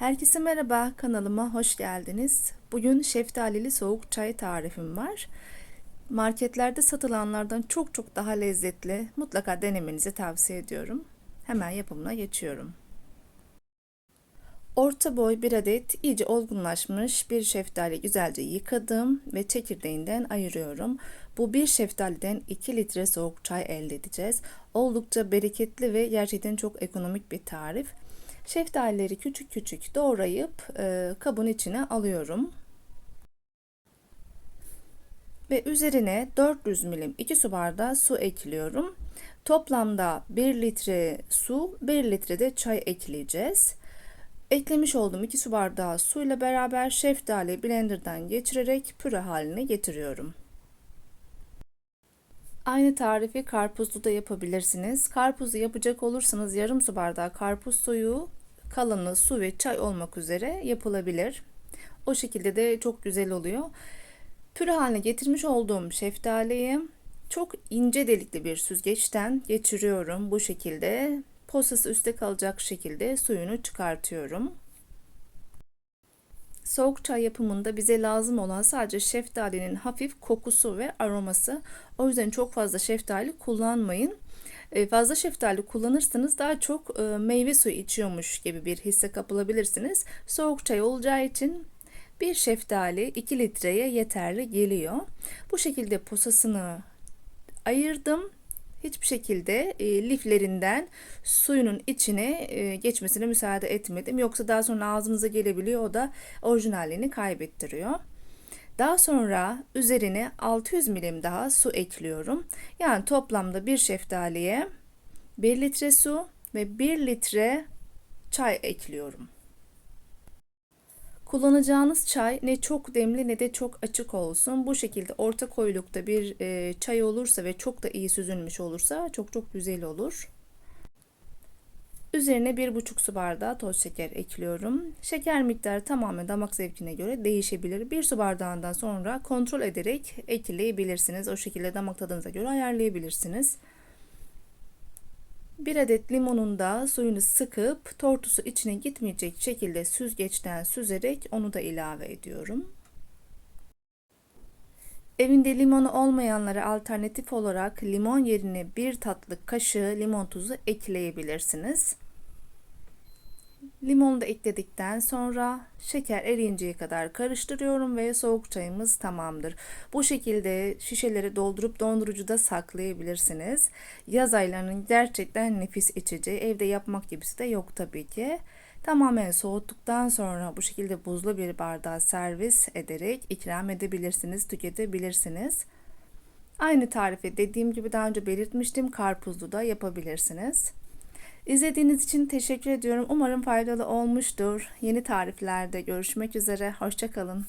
Herkese merhaba, kanalıma hoş geldiniz. Bugün şeftalili soğuk çay tarifim var. Marketlerde satılanlardan çok çok daha lezzetli. Mutlaka denemenizi tavsiye ediyorum. Hemen yapımına geçiyorum. Orta boy bir adet iyice olgunlaşmış bir şeftali güzelce yıkadım ve çekirdeğinden ayırıyorum. Bu bir şeftaliden 2 litre soğuk çay elde edeceğiz. Oldukça bereketli ve gerçekten çok ekonomik bir tarif. Şeftalileri küçük küçük doğrayıp e, kabın içine alıyorum. Ve üzerine 400 milim 2 su bardağı su ekliyorum. Toplamda 1 litre su, 1 litre de çay ekleyeceğiz. Eklemiş olduğum 2 su bardağı suyla beraber şeftali blenderdan geçirerek püre haline getiriyorum. Aynı tarifi karpuzlu da yapabilirsiniz. Karpuzu yapacak olursanız yarım su bardağı karpuz suyu, kalanı su ve çay olmak üzere yapılabilir. O şekilde de çok güzel oluyor. Püre haline getirmiş olduğum şeftaliyi çok ince delikli bir süzgeçten geçiriyorum. Bu şekilde posası üstte kalacak şekilde suyunu çıkartıyorum. Soğuk çay yapımında bize lazım olan sadece şeftalinin hafif kokusu ve aroması. O yüzden çok fazla şeftali kullanmayın. E, fazla şeftali kullanırsanız daha çok e, meyve suyu içiyormuş gibi bir hisse kapılabilirsiniz. Soğuk çay olacağı için bir şeftali 2 litreye yeterli geliyor. Bu şekilde posasını ayırdım hiçbir şekilde e, liflerinden suyunun içine e, geçmesine müsaade etmedim. Yoksa daha sonra ağzınıza gelebiliyor o da orijinalliğini kaybettiriyor. Daha sonra üzerine 600 milim daha su ekliyorum. Yani toplamda bir şeftaliye 1 litre su ve 1 litre çay ekliyorum. Kullanacağınız çay ne çok demli ne de çok açık olsun. Bu şekilde orta koyulukta bir e, çay olursa ve çok da iyi süzülmüş olursa çok çok güzel olur. Üzerine bir buçuk su bardağı toz şeker ekliyorum. Şeker miktarı tamamen damak zevkine göre değişebilir. Bir su bardağından sonra kontrol ederek ekleyebilirsiniz. O şekilde damak tadınıza göre ayarlayabilirsiniz. Bir adet limonun da suyunu sıkıp tortusu içine gitmeyecek şekilde süzgeçten süzerek onu da ilave ediyorum. Evinde limonu olmayanlara alternatif olarak limon yerine bir tatlı kaşığı limon tuzu ekleyebilirsiniz. Limonu da ekledikten sonra şeker eriyinceye kadar karıştırıyorum ve soğuk çayımız tamamdır. Bu şekilde şişeleri doldurup dondurucuda saklayabilirsiniz. Yaz aylarının gerçekten nefis içeceği. Evde yapmak gibisi de yok tabii ki. Tamamen soğuttuktan sonra bu şekilde buzlu bir bardağa servis ederek ikram edebilirsiniz, tüketebilirsiniz. Aynı tarifi dediğim gibi daha önce belirtmiştim. Karpuzlu da yapabilirsiniz. İzlediğiniz için teşekkür ediyorum. Umarım faydalı olmuştur. Yeni tariflerde görüşmek üzere. Hoşçakalın.